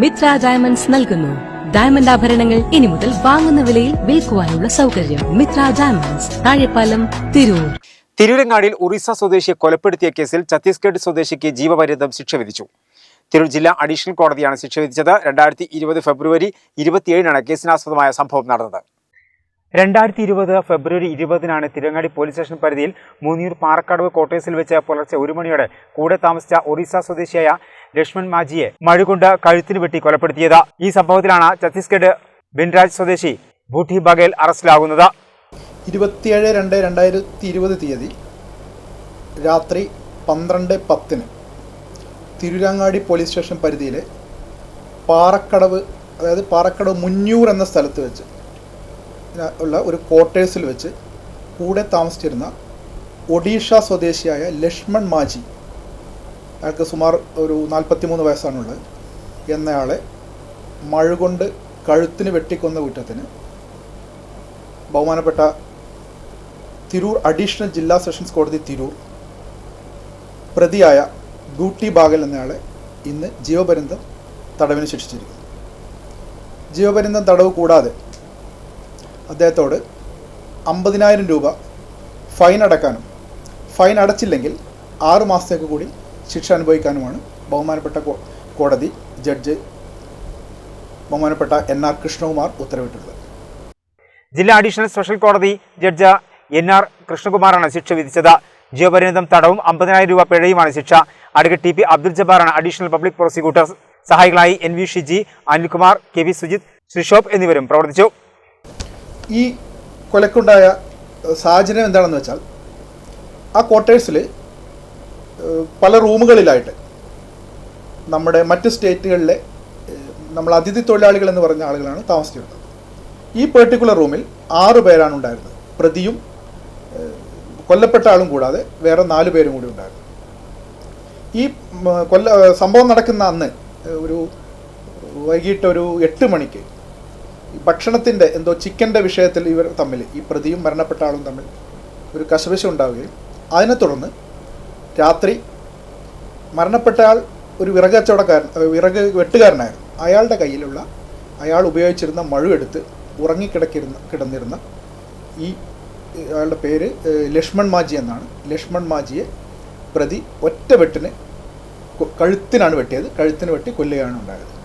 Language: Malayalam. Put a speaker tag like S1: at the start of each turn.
S1: മിത്ര ഡയമണ്ട്സ് നൽകുന്നു. ഡയമണ്ട് ആഭരണങ്ങൾ ഇനി മുതൽ വാങ്ങുന്ന വിലയിൽ വിൽക്കുവാനുള്ള സൗകര്യം മിത്ര ഡയമണ്ട്സ് താഴെപ്പാലം തിരൂർ.
S2: തിരൂരങ്ങാടിയിൽ ഒറീസ സ്വദേശിയെ കൊലപ്പെടുത്തിയ കേസിൽ ഛത്തീസ്ഗഡ് സ്വദേശിക്ക് ജീവപര്യന്തം ശിക്ഷ വിധിച്ചു. തിരൂർ ജില്ലാ അഡീഷണൽ കോടതിയാണ് ശിക്ഷ വിധിച്ചത്. രണ്ടായിരത്തി ഇരുപത് ഫെബ്രുവരി ഇരുപത്തിയേഴിനാണ് കേസിനാസ്പദമായ സംഭവം നടന്നത്. രണ്ടായിരത്തി ഇരുപത് ഫെബ്രുവരി ഇരുപതിനാണ് തിരങ്ങാടി പോലീസ് സ്റ്റേഷൻ പരിധിയിൽ മൂന്നിയൂർ പാറക്കാടവ് കോട്ടേഴ്സിൽ വെച്ച് പുലർച്ചെ ഒരു മണിയോടെ കൂടെ താമസിച്ച ഒറീസ സ്വദേശിയായ ലക്ഷ്മൺ മാജിയെ മഴുകൊണ്ട് കഴുത്തിന് വെട്ടി കൊലപ്പെടുത്തിയത്. ഈ സംഭവത്തിലാണ് ഛത്തീസ്ഗഡ് ബിൻരാജ് സ്വദേശി ഭൂട്ടി ബഗേൽ അറസ്റ്റിലാകുന്നത്.
S3: ഇരുപത്തിയേഴ് രണ്ട് രണ്ടായിരത്തി ഇരുപത് തീയതി രാത്രി പന്ത്രണ്ട് പത്തിന് തിരുരങ്ങാടി പോലീസ് സ്റ്റേഷൻ പരിധിയിലെ പാറക്കടവ് അതായത് പാറക്കടവ് മുന്നൂർ എന്ന സ്ഥലത്ത് വെച്ച് ഉള്ള ഒരു ക്വാർട്ടേഴ്സിൽ വെച്ച് കൂടെ താമസിച്ചിരുന്ന ഒഡീഷ സ്വദേശിയായ ലക്ഷ്മൺ മാജി. അയാൾക്ക് സുമാർ ഒരു നാൽപ്പത്തിമൂന്ന് വയസ്സാണുള്ളത്. എന്നയാളെ മഴുകൊണ്ട് കഴുത്തിന് വെട്ടിക്കൊന്ന കുറ്റത്തിന് ബഹുമാനപ്പെട്ട തിരൂർ അഡീഷണൽ ജില്ലാ സെഷൻസ് കോടതി തിരൂർ പ്രതിയായ ബ്യൂട്ടി ബാഗൽ എന്നയാളെ ഇന്ന് ജീവപര്യന്തം തടവിന് ശിക്ഷിച്ചിരിക്കുന്നു. ജീവപര്യന്തം തടവ് കൂടാതെ അദ്ദേഹത്തോട് അമ്പതിനായിരം രൂപ ഫൈൻ അടക്കാനും ഫൈൻ അടച്ചില്ലെങ്കിൽ ആറു മാസത്തേക്ക് കൂടി ശിക്ഷ അനുഭവിക്കാനുമാണ് ബഹുമാനപ്പെട്ട കോടതി ജഡ്ജ് ബഹുമാനപ്പെട്ട എൻ ആർ കൃഷ്ണകുമാർ ഉത്തരവിട്ടുള്ളത്.
S2: ജില്ലാ അഡീഷണൽ സ്പെഷ്യൽ കോടതി ജഡ്ജ് എൻ ആർ കൃഷ്ണകുമാറാണ് ശിക്ഷ വിധിച്ചത്. ജീവപര്യന്തം തടവും അമ്പതിനായിരം രൂപ പിഴയുമാണ് ശിക്ഷ. അഡ്വക്കേറ്റ് ടി പി അബ്ദുൽ ജബ്ബാറാണ് additional public prosecutor സഹായികളായി N V Shiji Anilkumar K V Sujith Sreeshop എന്നിവരും പ്രവർത്തിച്ചു.
S3: ഈ കൊലക്കുണ്ടായ സാഹചര്യം എന്താണെന്ന് വെച്ചാൽ ആ ക്വാർട്ടേഴ്സിൽ പല റൂമുകളിലായിട്ട് നമ്മുടെ മറ്റ് സ്റ്റേറ്റുകളിലെ നമ്മൾ അതിഥി തൊഴിലാളികൾ എന്ന് പറഞ്ഞ ആളുകളാണ് താമസിച്ചിരുന്നത്. ഈ പെർട്ടിക്കുലർ റൂമിൽ ആറ് പേരാണ് ഉണ്ടായിരുന്നത്. പ്രതിയും കൊല്ലപ്പെട്ട ആളും കൂടാതെ വേറെ നാല് പേരും കൂടി ഉണ്ടായിരുന്നു. ഈ കൊല്ല സംഭവം നടക്കുന്ന അന്ന് ഒരു വൈകിട്ട് ഒരു എട്ട് മണിക്ക് ഭക്ഷണത്തിന്റെ എന്തോ ചിക്കന്റെ വിഷയത്തിൽ ഇവർ തമ്മിൽ ഈ പ്രതിയും മരണപ്പെട്ട ആളും തമ്മിൽ ഒരു കശപിശ ഉണ്ടാവുകയും അതിനെ തുടർന്ന് രാത്രി മരണപ്പെട്ട ആൾ ഒരു വിറക് കച്ചവടക്കാരൻ വിറക് വെട്ടുകാരനായിരുന്നു അയാളുടെ കയ്യിലുള്ള അയാൾ ഉപയോഗിച്ചിരുന്ന മഴുവെടുത്ത് ഉറങ്ങിക്കിടക്കിരുന്ന കിടന്നിരുന്ന ഈ അയാളുടെ പേര് ലക്ഷ്മൺ മാജി എന്നാണ്. ലക്ഷ്മൺ മാജിയെ പ്രതി ഒറ്റ വെട്ടിന് കഴുത്തിനാണ് വെട്ടിയത്. കഴുത്തിന് വെട്ടി കൊല്ലുകയാണ് ഉണ്ടായത്.